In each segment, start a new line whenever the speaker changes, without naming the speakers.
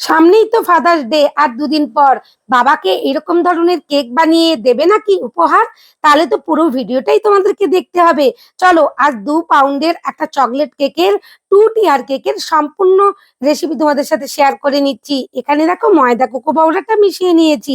সামনেই তো father's day আর দুদিন পর বাবাকে এরকম ধরনের কেক বানিয়ে দেবে নাকি উপহার? তাহলে তো পুরো ভিডিওটাই তোমাদেরকে দেখতে হবে। চলো, আজ দু পাউন্ডের একটা চকলেট কেকের, টু টিয়ার কেকের সম্পূর্ণ রেসিপি তোমাদের সাথে শেয়ার করে নিচ্ছি। এখানে দেখো ময়দা কোকো পাউডারটা মিশিয়ে নিয়েছি।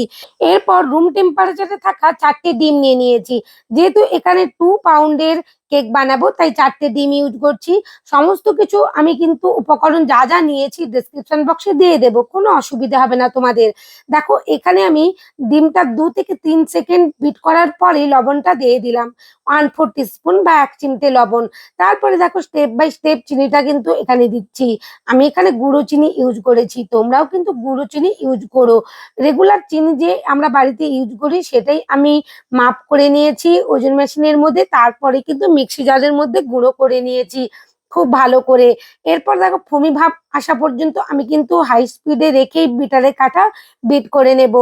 এরপর রুম টেম্পারেচারে থাকা চারটে ডিম নিয়ে নিয়েছি। যেহেতু এখানে টু পাউন্ডের কেক বানাবো, তাই চারটে ডিম ইউজ করছি। সমস্ত কিছু আমি কিন্তু উপকরণ যা যা নিয়েছি ডেসক্রিপশন বক্সে দিয়ে দেবো, কোনো অসুবিধা হবে না তোমাদের। দেখো, এখানে আমি ডিমটা দু থেকে তিন সেকেন্ড বিট করার পরে লবণটা দিয়ে দিলাম। ওয়ান ফোর স্পুন বা এক চিমটে লবণ। তারপরে দেখো স্টেপ বাই স্টেপ চিনিটা কিন্তু এখানে দিচ্ছি। আমি এখানে গুঁড়ো চিনি ইউজ করেছি, তোমরাও কিন্তু গুঁড়ো চিনি ইউজ করো। রেগুলার চিনি যে আমরা বাড়িতে ইউজ করি, সেটাই আমি মাপ করে নিয়েছি ওজন মেশিনের মধ্যে। তারপরে কিন্তু জারের মধ্যে গুঁড়ো করে নিয়েছি খুব ভালো করে। এরপর দেখো ফমি ভাব আসা পর্যন্ত আমি কিন্তু হাই স্পিডে রেখেই বিটারে কাটা বিট করে নেব।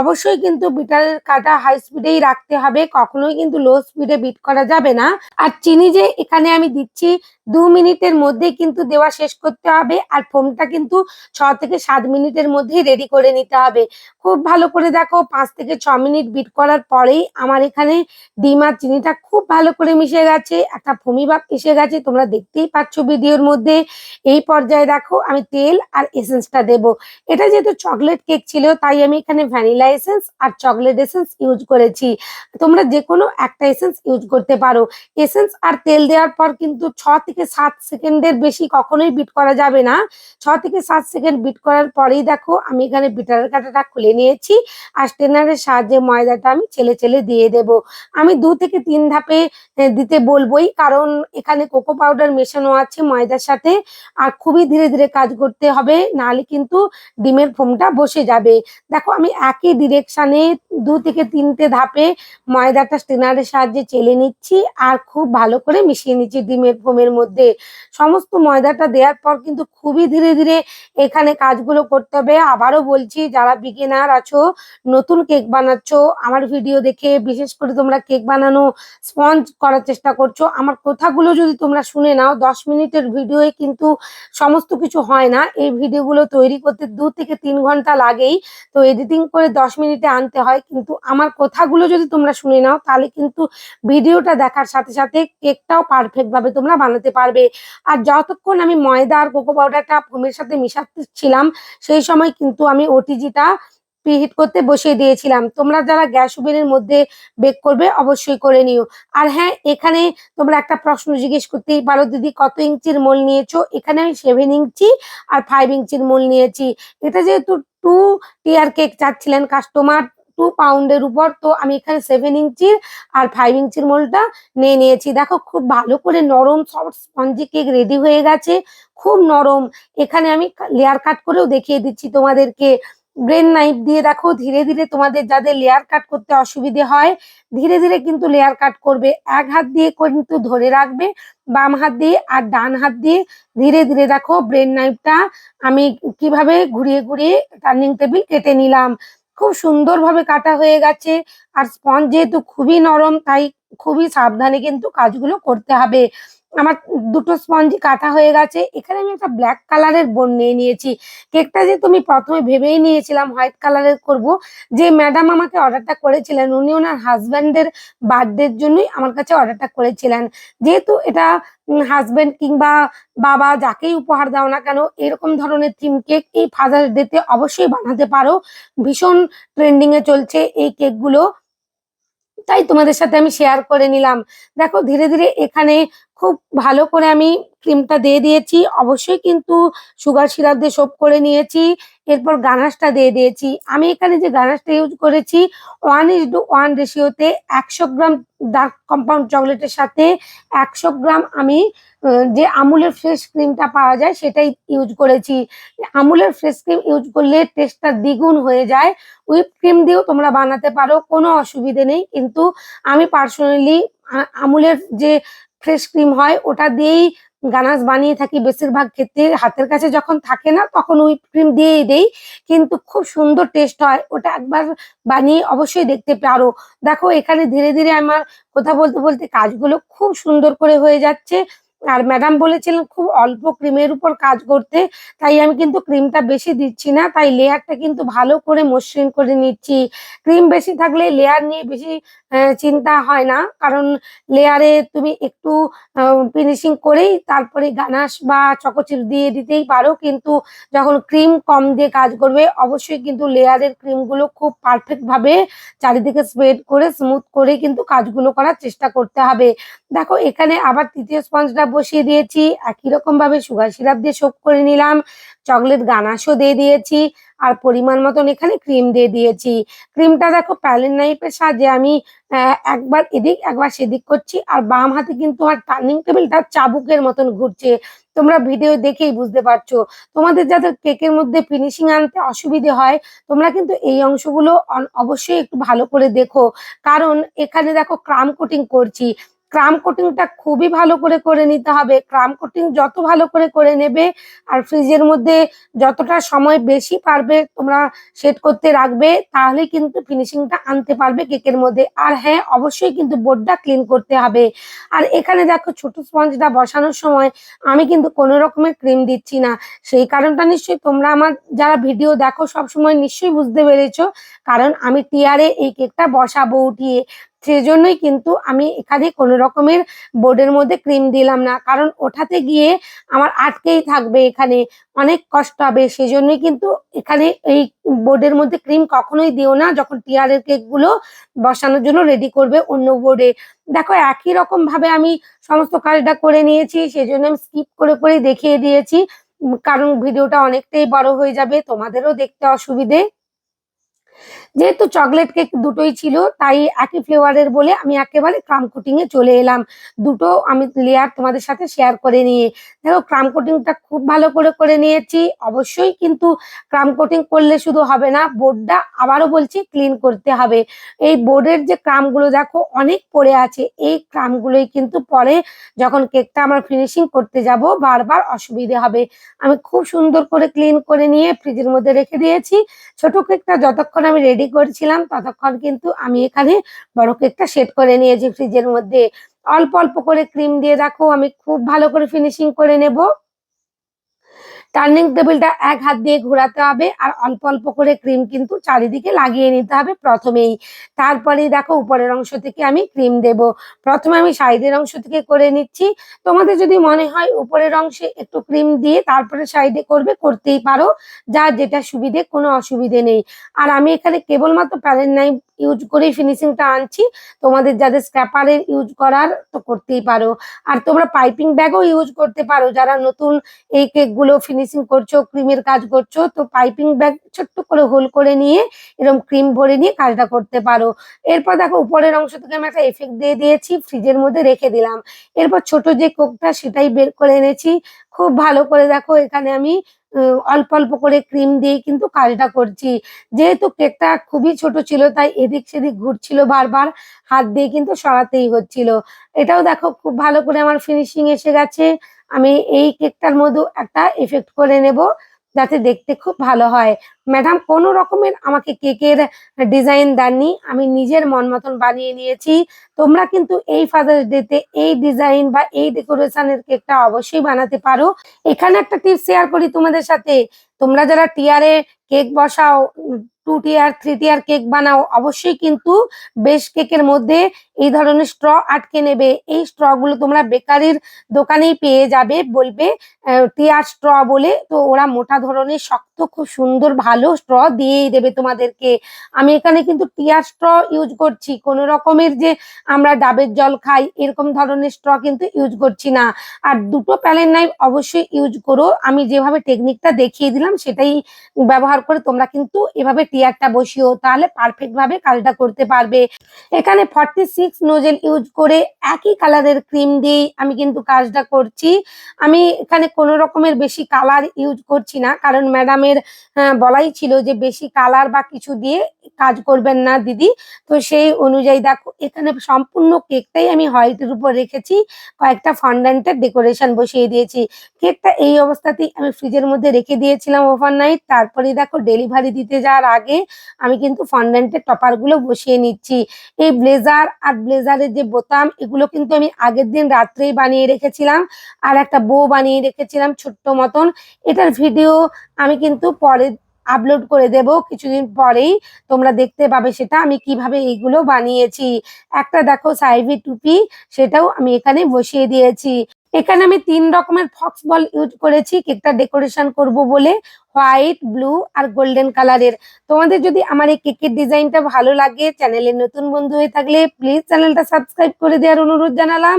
অবশ্যই কিন্তু বিটারের কাটা হাই স্পিডেই রাখতে হবে, কখনোই কিন্তু লো স্পিডে বিট করা যাবে না। আর চিনি যে এখানে আমি দিচ্ছি, দু মিনিটের মধ্যে কিন্তু দেওয়া শেষ করতে হবে আর ফোমটা কিন্তু ছ থেকে সাত মিনিটের মধ্যেই রেডি করে নিতে হবে। খুব ভালো করে দেখো, পাঁচ থেকে ছ মিনিট বিট করার পরেই আমার এখানে ডিম আর চিনিটা খুব ভালো করে মিশে গেছে, একটা ফমি ভাব এসে গেছে, তোমরা দেখতেই পাচ্ছ ভিডিওর মধ্যে। এই পর্যায়ে দেখো আমি তেল আর এসেন্সটা দেব। এটা যেহেতু চকলেট কেক ছিল, তাই আমি এখানে ভ্যানিলা এসেন্স আর চকলেট এসেন্স ইউজ করেছি। তোমরা যে কোনো একটা এসেন্স ইউজ করতে পারো। এসেন্স আর তেল দেওয়ার পর কিন্তু ছ থেকে সাত সেকেন্ডের বেশি কখনোই বিট করা যাবে না। ছ থেকে সাত সেকেন্ড বিট করার পরেই দেখো, আমি এখানে বিটারের কাঁটাটা খুলে নিয়েছি আর স্টেনারের সাহায্যে ময়দাটা আমি ছেলে ছেলে দিয়ে দেব। আমি দু থেকে তিন ধাপে দিতে বলবোই, কারণ এখানে কোকো পাউডার মেশানো আছে ময়দার সাথে। আর খুবই ধীরে ধীরে কাজ করতে হবে নাহলে কিন্তু ডিমের ফোমটা বসে যাবে। দেখো আমি একই ডিরেকশনে দু থেকে তিনটে ধাপে ময়দাটা স্টেনারের সাহায্যে চেলে নিচ্ছি আর খুব ভালো করে মিশিয়ে নিচ্ছি ডিমের ফোমের মধ্যে। সমস্ত ময়দাটা দেওয়ার পর কিন্তু খুবই ধীরে ধীরে এখানে কাজগুলো করতে হবে। আবারও বলছি, যারা বিগিনার আছো, নতুন কেক বানাচ্ছ, আমার ভিডিও দেখে বিশেষ করে তোমরা কেক বানানো স্পঞ্জ করার চেষ্টা করছ, আমার কথাগুলো যদি তোমরা শুনে নাও, দশ মিনিটের ভিডিওয়ে কিন্তু সমস্ত কিছু হয় না। এই ভিডিওগুলো তৈরি করতে দু থেকে তিন ঘণ্টা লাগেই। তো এডিটিং করে দশ মিনিটে আনতে হয়। কিন্তু আমার কথাগুলো যদি তোমরা শুনে নাও, তাহলে কিন্তু ভিডিওটা দেখার সাথে সাথে কেকটাও পারফেক্ট ভাবে তোমরা বানাতে পারবে। আর যতক্ষণ আমি ময়দা আর কোকো পাউডারটা ফোমের সাথে মিশাচ্ছিলাম সেই সময় কিন্তু আমি ওটিজিটা প্রিহিট করতে বসিয়ে দিয়েছিলাম। তোমরা যারা গ্যাস ওভেনের মধ্যে বেক করবে, অবশ্যই করে নিও। আর হ্যাঁ এখানে তোমরা একটা প্রশ্ন জিজ্ঞেস করতেই পারো, দিদি, কত ইঞ্চির মোল নিয়েছো? এখানে আমি সেভেন ইঞ্চি আর ফাইভ ইঞ্চির মোল নিয়েছি। এটা যেহেতু টু টিয়ার কেক চাচ্ছিলেন কাস্টমার টু পাউন্ডের উপর তো আমি এখানে সেভেন ইঞ্চির আর ফাইভ ইঞ্চির মোলটা নিয়ে নিয়েছি। দেখো খুব ভালো করে নরম সফট স্পঞ্জি কেক রেডি হয়ে গেছে, খুব নরম। এখানে আমি লেয়ার কাট করেও দেখিয়ে দিচ্ছি তোমাদেরকে। ব্রেন নাইফ দিয়ে দেখো, ধীরে ধীরে তোমাদের যাদের লেয়ার কাট করতে অসুবিধে হয়, ধীরে ধীরে কিন্তু লেয়ার কাট করবে। এক হাত দিয়ে কিন্তু ধরে রাখবে, বাম হাত দিয়ে আর ডান হাত দিয়ে। ধীরে ধীরে দেখো ব্রেন নাইফটা আমি কীভাবে ঘুরিয়ে ঘুরিয়ে টার্নিং টেবিল কেটে নিলাম। খুব সুন্দরভাবে কাটা হয়ে গেছে। আর স্পঞ্জ যেহেতু খুবই নরম, তাই খুবই সাবধানে কিন্তু কাজগুলো করতে হবে। আমার দুটো স্পঞ্জ কাটা হয়ে গেছে। এখানে আমি একটা ব্ল্যাক কালারের বোন নিয়ে নিয়েছি। কেকটা যে তুমি প্রথমে ভেবেই নিয়েছিলাম হোয়াইট কালারের করব, যে ম্যাডাম আমাকে অর্ডারটা করেছিলেন, উনি ওনার হাজব্যান্ডের বার্থডের জন্যই আমার কাছে অর্ডারটা করেছিলেন। যেহেতু এটা হাজব্যান্ড কিংবা বাবা যাকেই উপহার দাও না কেন, এরকম ধরনের থিম কেক এই ফাদার্স ডেতে অবশ্যই বানাতে পারো। ভীষণ ট্রেন্ডিং এ চলছে এই কেকগুলো তাই তোমাদের সাথে আমি শেয়ার করে নিলাম। দেখো, ধীরে ধীরে এখানে খুব ভালো করে আমি ক্রিমটা দিয়ে দিয়েছি। অবশ্যই কিন্তু সুগার সিরাপ দিয়ে সোপ করে নিয়েছি। এরপর গানাশটা দিয়ে দিয়েছি। আমি এখানে যে গানাশটা ইউজ করেছি ওয়ান ইস টু ওয়ান রেশিওতে একশো গ্রাম ডার্ক কম্পাউন্ড চকলেটের সাথে একশো গ্রাম আমি যে আমুলের ফ্রেশ ক্রিমটা পাওয়া যায় সেটাই ইউজ করেছি। আমুলের ফ্রেশ ক্রিম ইউজ করলে টেস্টটা দ্বিগুণ হয়ে যায়। হুইপ ক্রিম দিয়েও তোমরা বানাতে পারো, কোনো অসুবিধে নেই। কিন্তু আমি পার্সোনালি আমুলের যে ফ্রেশ ক্রিম হয়, ওটা দিয়েই গানাস বানিয়ে থাকি। বেশিরভাগ ক্ষেত্রে হাতের কাছে যখন থাকে না, তখন হুইপ ক্রিম দিয়েই দেই। কিন্তু খুব সুন্দর টেস্ট হয়, ওটা একবার বানিয়ে অবশ্যই দেখতে পারো। দেখো, এখানে ধীরে ধীরে আমার কথা বলতে বলতে কাজগুলো খুব সুন্দর করে হয়ে যাচ্ছে। আর ম্যাডাম বলেছিলেন খুব অল্প ক্রিমের উপর কাজ করতে, তাই আমি কিন্তু ক্রিমটা বেশি দিচ্ছি না, তাই লেয়ারটা কিন্তু ভালো করে মসৃণ করে নিচ্ছি। ক্রিম বেশি থাকলে লেয়ার নিয়ে বেশি চিন্তা হয় না, কারণ লেয়ারে তুমি একটু ফিনিশিং করেই তারপরে গানাশ বা চকোচিপ দিয়ে দিতেই পারো, কিন্তু যখন ক্রিম কম দিয়ে কাজ করবে, অবশ্যই কিন্তু লেয়ারের ক্রিমগুলো খুব পারফেক্ট ভাবে চারিদিকে স্প্রেড করে স্মুথ করে কিন্তু কাজগুলো করার চেষ্টা করতে হবে। দেখো, এখানে আবার তৃতীয় স্পঞ্জটা বসিয়ে দিয়েছি। একই রকম ভাবে সুগার সিরাপ দিয়ে সোপ করে নিলাম। চকলেট গানাশও দিয়ে দিয়েছি। আর পরিমাণ মতন এখানে ক্রিম দিয়ে দিয়েছি। ক্রিমটা দেখো প্যালেন নাইফের সাহায্যে আমি একবার এদিক, একবার সেদিক করছি। আর বাম হাতে কিন্তু আমার টার্নিং টেবিলটা চাবুকের মতন ঘুরছে। তোমরা ভিডিও দেখেই বুঝতে পারছ। তোমাদের যাদের কেকের মধ্যে ফিনিশিং আনতে অসুবিধে হয়, তোমরা কিন্তু এই অংশগুলো অবশ্যই একটু ভালো করে দেখো। কারণ এখানে দেখো, ক্রাম কোটিং করছি। ক্রাম কোটিংটা খুবই ভালো করে করে নিতে হবে। ক্রাম কোটিং যত ভালো করে করে নেবে আর ফ্রিজের মধ্যে যতটা সময় বেশি পারবে তোমরা সেট করতে রাখবে, তাহলে কিন্তু ফিনিশিংটা আনতে পারবে কেকের মধ্যে। আর হ্যাঁ অবশ্যই কিন্তু বোর্ডটা ক্লিন করতে হবে। আর এখানে দেখো ছোট স্পঞ্জটা বসানোর সময় আমি কিন্তু কোনো রকমের ক্রিম দিচ্ছি না। সেই কারণটা নিশ্চয়ই তোমরা আমার যারা ভিডিও দেখো সব সময় নিশ্চয়ই বুঝতে পেরেছ, কারণ আমি টিয়ারে এই কেকটা বসাবো উঠিয়ে। সেজন্যই কিন্তু আমি এখানে কোনো রকমের বোর্ডের মধ্যে ক্রিম দিলাম না। কারণ ওঠাতে গিয়ে আমার আটকেই থাকবে এখানে, অনেক কষ্ট হবে। সেজন্যই কিন্তু এখানে এই বোর্ডের মধ্যে ক্রিম কখনোই দিও না, যখন টিয়ারের কেকগুলো বসানোর জন্য রেডি করবে অন্য বোর্ডে। দেখো, একই রকম ভাবে আমি সমস্ত কাজটা করে নিয়েছি, সেজন্য আমি স্কিপ করে করে দেখিয়ে দিয়েছি। কারণ ভিডিওটা অনেকটাই বড় হয়ে যাবে, তোমাদেরও দেখতে অসুবিধে। যেহেতু চকলেট কেক দুটোই ছিল, তাই একই ফ্লেভারের বলে আমি একেবারে ক্রাম কোটিং এ চলে এলাম। দুটো আমি লেয়ার তোমাদের সাথে শেয়ার করে নিয়ে। দেখো ক্রাম কোটিংটা খুব ভালো করে করে নিয়েছি। অবশ্যই কিন্তু ক্রাম কোটিং করলে শুধু হবে না বোর্ডটা আবারও বলছি ক্লিন করতে হবে। এই বোর্ডের যে ক্রামগুলো দেখো, অনেক পড়ে আছে। এই ক্রামগুলোই কিন্তু পরে যখন কেকটা আমার ফিনিশিং করতে যাব, বারবার অসুবিধে হবে। আমি খুব সুন্দর করে ক্লিন করে নিয়ে ফ্রিজের মধ্যে রেখে দিয়েছি। ছোট কেকটা যতক্ষণ আমি রেডি করছিলাম, ততক্ষণ কিন্তু আমি এখানে বড় কেকটা সেট করে নিয়েছি ফ্রিজের মধ্যে। অল্প অল্প করে ক্রিম দিয়ে রাখো আমি খুব ভালো করে ফিনিশিং করে নেব। টার্নিং টেবিলটা এক হাত দিয়ে ঘোরাতে হবে আর অল্প অল্প করে ক্রিম কিন্তু চারিদিকে লাগিয়ে নিতে হবে প্রথমেই। তারপরে দেখো উপরের অংশ থেকে আমি ক্রিম দেব। প্রথমে আমি সাইডের অংশ থেকে করে নিচ্ছি। তোমাদের যদি মনে হয় উপরের অংশে একটু ক্রিম দিয়ে তারপরে সাইডে করবে, করতেই পারো। যার যেটা সুবিধে, কোনো অসুবিধে নেই। আর আমি এখানে কেবলমাত্র প্যালেন নাইফ ইউজ করেই ফিনিশিংটা আনছি। তোমাদের যাদের স্ক্র্যাপারের ইউজ করার তো করতেই পারো। আর তোমরা পাইপিং ব্যাগও ইউজ করতে পারো। যারা নতুন এই কেকগুলো ফিনিশিং করছ ক্রিমের কাজ করছ, তো পাইপিং ব্যাগ ছোট্ট করে হোল করে নিয়ে এরকম ক্রিম ভরে নিয়ে কাজটা করতে পারো। এরপর দেখো, উপরের অংশ থেকে আমি একটা এফেক্ট দিয়ে দিয়েছি ফ্রিজের মধ্যে রেখে দিলাম। এরপর ছোট যে কোকটা সেটাই বের করে এনেছি। খুব ভালো করে দেখো এখানে আমি অল্প অল্প করে ক্রিম দিয়ে কিন্তু কাজটা করছি। যেহেতু কেকটা খুবই ছোট ছিল, তাই এদিক সেদিক ঘুরছিল বারবার, হাত দিয়ে কিন্তু সরাতেই হচ্ছিল। এটাও দেখো খুব ভালো করে আমার ফিনিশিং এসে গেছে। আমি এই কেকটার মধ্যে একটা এফেক্ট করে নেব, যাতে দেখতে খুব ভালো হয়। ম্যাডাম, কোনো রকমের আমাকে কেকের ডিজাইন দেননি। আমি নিজের মন মতন বানিয়ে নিয়েছি। তোমরা কিন্তু এই ফাদার্স ডেতে এই ডিজাইন বা এই ডেকোরেশনের কেকটা অবশ্যই বানাতে পারো। এখানে একটা টিপস শেয়ার করি তোমাদের সাথে। তোমরা যারা টিয়ারে কেক বসাও two tier three tier cake বানাও, অবশ্যই কিন্তু বেশ কেকের মধ্যে এই ধরনের স্ট্র আটকে নেবে। এই স্ট্রগুলো তোমরা বেকারির দোকানেই পেয়ে যাবে বলবে টিয়ার স্ট্র বলে। তো ওরা মোটা ধরনের, শক্ত, খুব সুন্দর, ভালো স্ট্র দিয়েই দেবে তোমাদেরকে। আমি এখানে কিন্তু টিয়ার স্ট্র ইউজ করছি। কোনো রকমের যে আমরা ডাবের জল খাই, এরকম ধরনের স্ট্র কিন্তু ইউজ করছি না। আর দুটো প্যালেন নাইফ অবশ্যই ইউজ করো। আমি যেভাবে টেকনিকটা দেখিয়ে দিলাম, সেটাই ব্যবহার করে তোমরা কিন্তু এভাবে টিয়ারটা বসিও তাহলে পারফেক্ট ভাবে কাজটা করতে পারবে। এখানে ফর্টি সিক্স নোজেল ইউজ করে একই কালারের ক্রিম দিয়েই আমি কিন্তু কাজটা করছি। আমি এখানে কোনো রকমের বেশি কালার ইউজ করছি না। কারণ ম্যাডামের বলাই ছিল যে বেশি কালার বা কিছু দিয়ে কাজ করবেন না, দিদি। তো সেই অনুযায়ী দেখো, এখানে সম্পূর্ণ কেকটাই আমি হোয়াইটের উপর রেখেছি, কয়েকটা ফন্ডান্টের ডেকোরেশন বসিয়ে দিয়েছি। কেকটা এই অবস্থাতেই আমি ফ্রিজের মধ্যে রেখে দিয়েছিলাম ওভারনাইট তারপরে দেখো ডেলিভারি দিতে যাওয়ার আগে আমি কিন্তু ফন্ডান্টের টপারগুলো বসিয়ে নিচ্ছি। এই ব্লেজার আর ব্লেজারের যে বোতাম, এগুলো কিন্তু আমি আগের দিন রাত্রেই বানিয়ে রেখেছিলাম আর একটা বো বানিয়ে রেখেছিলাম ছোট্ট মতন। এটার ভিডিও আমি কিন্তু পরে আপলোড করে দেব কিছুদিন পরেই। তোমরা দেখতে পাবে সেটা আমি কীভাবে এইগুলো বানিয়েছি। একটা দেখো সাইভি টুপি, সেটাও আমি এখানে বসিয়ে দিয়েছি। এখানে আমি তিন রকমের ফক্স বল ইউজ করেছি। কেকটা ডেকোরেশন করব বলে হোয়াইট, ব্লু আর গোল্ডেন কালারের। তোমাদের যদি আমার এই কেকের ডিজাইনটা ভালো লাগে, চ্যানেলের নতুন বন্ধু হয়ে থাকলে প্লিজ চ্যানেলটা সাবস্ক্রাইব করে দেওয়ার অনুরোধ জানালাম।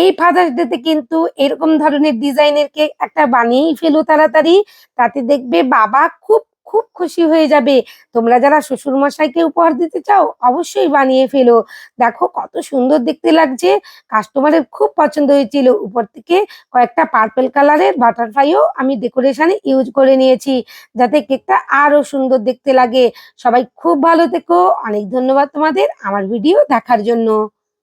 এই ফাদার্স ডেতে কিন্তু এরকম ধরনের ডিজাইনের কেক একটা বানিয়েই ফেলো তাড়াতাড়ি। তাতে দেখবে বাবা খুব খুব খুশি হয়ে যাবে। তোমরা যারা শ্বশুর মশাইকে উপহার দিতে চাও, অবশ্যই বানিয়ে ফেলো। দেখো কত সুন্দর দেখতে লাগছে। কাস্টমারের খুব পছন্দ হয়েছিল। উপর থেকে কয়েকটা পার্পল কালারের বাটারফ্লাইও আমি ডেকোরেশনে ইউজ করে নিয়েছি, যাতে কেকটা আরও সুন্দর দেখতে লাগে। সবাই খুব ভালো থেকো। অনেক ধন্যবাদ তোমাদের আমার ভিডিও দেখার জন্য।